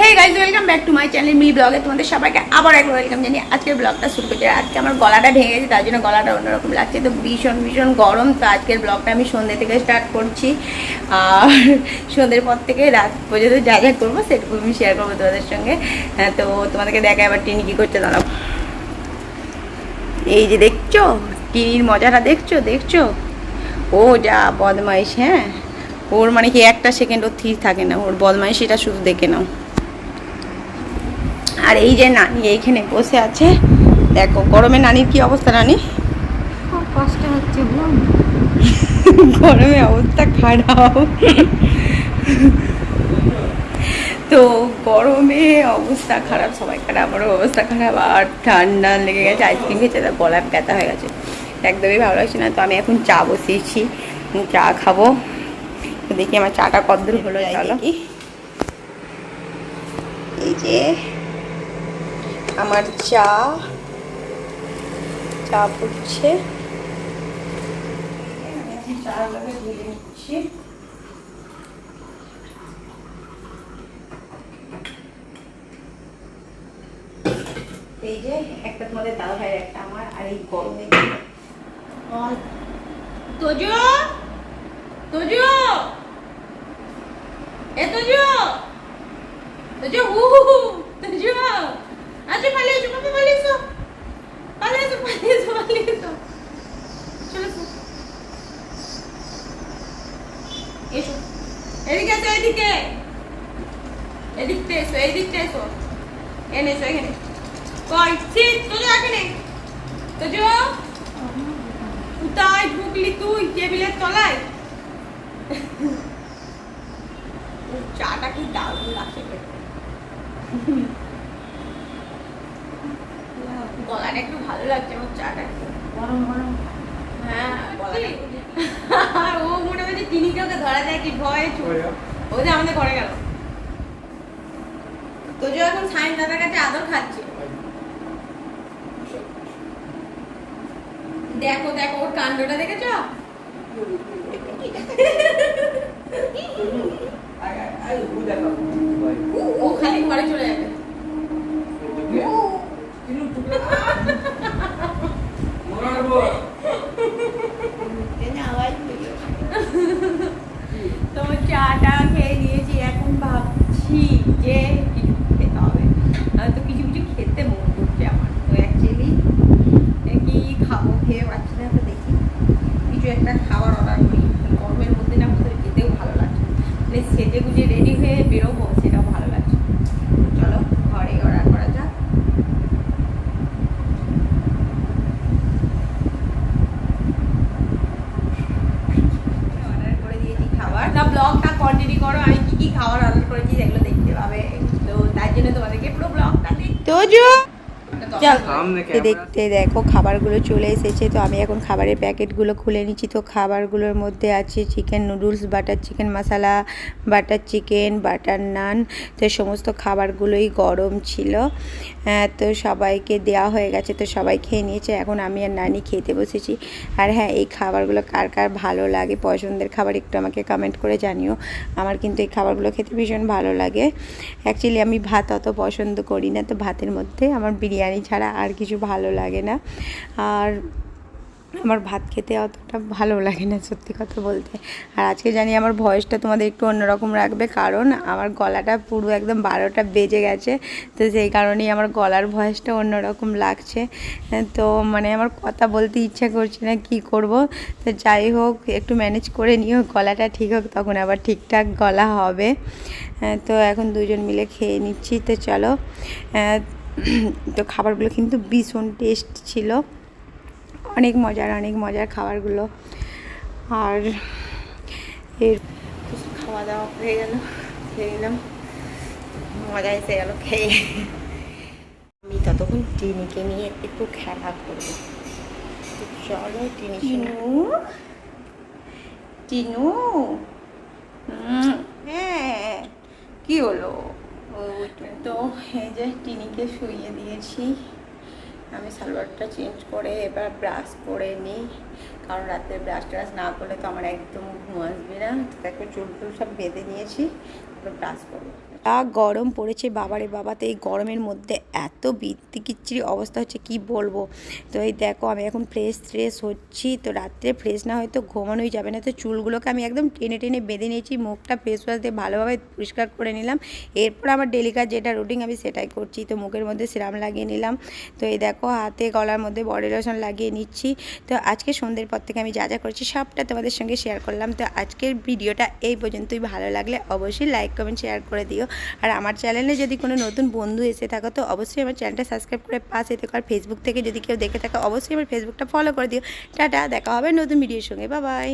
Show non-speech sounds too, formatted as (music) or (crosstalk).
Hey guys welcome back to my channel me ব্লগে তোমাদের সবাইকে আবার একবার ওয়েলকাম জানি আজকের ব্লগটা শুরু করছি। আজকে আমার গলাটা ভেঙে গেছে তার জন্য গলাটা অন্যরকম লাগছে। তো ভীষণ ভীষণ গরম তো আজকের ব্লগটা আমি সন্ধ্যে থেকে স্টার্ট করছি। আর সন্ধ্যের পর থেকে রাত পর্যন্ত যা যা করব সেটুকু আমি শেয়ার করব তোমাদের সঙ্গে। হ্যাঁ, তো তোমাদেরকে দেখা এবার টিনি কী করছে দাঁড়াও। এই যে দেখছ টিনির মজাটা দেখছ দেখছ? ও যা বদমাইশ হ্যাঁ? ওর মানে কি একটা সেকেন্ড ওর থির থাকে না ওর বদমাইশিটা শুধু দেখে নাও। আর এই যে নানি এইখানে বসে আছে। দেখো গরমে নানির কি অবস্থা নানি? খুব কষ্ট হচ্ছে (laughs) গরমে অবস্থা খারাপ। তো গরমে অবস্থা খারাপ সবাই খারাপ আমারও অবস্থা খারাপ আর ঠান্ডা লেগে গেছে আইসক্রিম খেয়েছে তার গলা ব্যথা হয়ে গেছে। একদমই ভালো লাগছে না তো আমি এখন চা বসিয়েছি চা খাব। দেখি আমার চাটা কদ্দূর হলো চলো এই যে আমার চা। চা নিচ্ছি এই যে, একটা তোমাদের দাদা ভাইয়ের একটা আমার, আর এই গরমে তোজো? তোজো? এ তোজো? তোজো হু হু, তোজো। আচ্ছা পালিয়ে এসো, পাপা, পালিয়ে এসো। পালিয়ে এসো পালিয়ে এসো পালিয়ে এসো। চলে এসো। এদিকে এসো, এদিকে। এদিকটা এসো এদিকটা এসো। এনে এসো, এখানে। কই? সিট তোজো এখানে। তোজো কোথায় ঢুকলি তুই টেবিলের তলায়? চাটা কি দারুণ লাগছে। গলাটা একটু ভালো লাগছে আমার চাটা গরম গরম। হ্যাঁ ও মোটামুটি চিনিকে ওকে ধরা যায় কি ভয়ে ও যে আমাদের ঘরে গেল। তোজো এখন সাইন দাদার কাছে আদর খাচ্ছে। দেখো দেখো ওর কাণ্ডটা দেখেছ? ও খালি ঘরে চলে যাবে তো চাটা খেয়ে নিয়েছি এখন ভাবছি যে কিছু খেতে হবে আর তো কিছু কিছু খেতে মন করছে আমার তো অ্যাকচুয়ালি কি খাব খেয়ে পাচ্ছি না তো দেখি কিছু একটা খাবার অর্ডার করি গরমের মধ্যে না কোথাও যেতেও ভালো লাগছে মানে সেজে গুজে রেডি হয়ে বেরোবো সেটাও ভালো লাগছে চলো ঘরে অর্ডার করা যাক অর্ডার করে দিয়েছি খাবার না ব্লগটা কন্টিনিউ করো, আমি কি কি খাবার অর্ডার করেছি সেগুলো দেখতে পাবে। তো তার জন্য তোমাদেরকে পুরো ব্লগটা দেখতে দেখতে দেখতে দেখো খাবারগুলো চলে এসেছে। তো আমি এখন খাবারের প্যাকেটগুলো খুলে নিচ্ছি। তো খাবারগুলোর মধ্যে আছে chicken noodles butter chicken masala butter chicken butter naan. তো সমস্ত খাবারগুলোই গরম ছিল। হ্যাঁ, তো সবাইকে দেওয়া হয়ে গেছে। তো সবাই খেয়ে নিয়েছে। এখন আমি আর নানি খেতে বসেছি। আর হ্যাঁ এই খাবারগুলো কার কার ভালো লাগে পছন্দের খাবার একটু আমাকে কমেন্ট করে জানিও। আমার কিন্তু এই খাবারগুলো খেতে ভীষণ ভালো লাগে। অ্যাকচুয়ালি আমি ভাত অত পছন্দ করি না। তো ভাতের মধ্যে আমার বিরিয়ানি ছাড়া আর কিছু ভালো লাগে না। আর আমার ভাত খেতে অতটা ভালো লাগে না, সত্যি কথা বলতে। আর আজকে জানি আমার ভয়েসটা তোমাদের একটু অন্যরকম রাখবে, কারণ আমার গলাটা পুরো একদম বারোটা বেজে গেছে, তো সেই কারণেই আমার গলার ভয়েসটা অন্যরকম লাগছে। তো মানে আমার কথা বলতে ইচ্ছা করছে না কি করব। তো যাই হোক, একটু ম্যানেজ করে নিও, গলাটা ঠিক হোক, তখন আবার ঠিকঠাক গলা হবে। তো এখন দুজন মিলে খেয়ে নিচ্ছি, তো চলো। (clears throat) তো খাবারগুলো কিন্তু ভীষণ টেস্ট ছিল। অনেক মজার অনেক মজার খাবারগুলো। আর এর খাওয়া দাওয়া হয়ে গেল খেয়ে নিলাম। মজা এসে গেল খেয়ে। আমি ততক্ষণ টিনিকে নিয়ে একটু খেলা করব। চলো টিনি টিনু? টিনু? হ্যাঁ। কি হলো? তো এই যে টিনিকে শুইয়ে দিয়েছি আমি সালোয়ারটা চেঞ্জ করে এবার ব্রাশ করে নিই। কারণ রাতে ব্রাশ ট্রাশ না করলে তো আমার একদম ঘুম আসবে না। তো দেখো চুল টুল সব বেঁধে নিয়েছি, এবার ব্রাশ করব। যা গরম পড়েছে বাবারে বাবাতে এই গরমের মধ্যে এত বিদ্যি কিচ্ছিরি অবস্থা হচ্ছে, কি বলব? তো এই দেখো আমি এখন ফ্রেশ ফ্রেশ হচ্ছি, তো রাত্রে ফ্রেশ না হয়তো ঘুমানোই যাবে না। তো চুলগুলোকে আমি একদম টেনে টেনে বেঁধে নিয়েছি, মুখটা ফেস ওয়াশ দিয়ে ভালোভাবে পরিষ্কার করে নিলাম। এরপর আমার ডেলি কাজ যেটা রুটিন আমি সেটাই করছি, তো মুখের মধ্যে সিরাম লাগিয়ে নিলাম। তো এই দেখো হাতে গলার মধ্যে বডি লোশন লাগিয়ে নিচ্ছি। তো আজকে সন্ধ্যের পর থেকে আমি যা যা করছি সবটা তোমাদের সঙ্গে শেয়ার করলাম। তো আজকের ভিডিওটা এই পর্যন্তই। ভালো লাগলে অবশ্যই লাইক কমেন্ট শেয়ার করে দিও। আর আমার চ্যানেলে যদি কোনো নতুন বন্ধু এসে থাকো, তো অবশ্যই আমার চ্যানেলটা সাবস্ক্রাইব করে পাশে থেকো। আর ফেসবুক থেকে যদি কেউ দেখে থাকো, অবশ্যই আমার ফেসবুকটা ফলো করে দিও। টাটা, দেখা হবে নতুন ভিডিওর সঙ্গে। বাবাই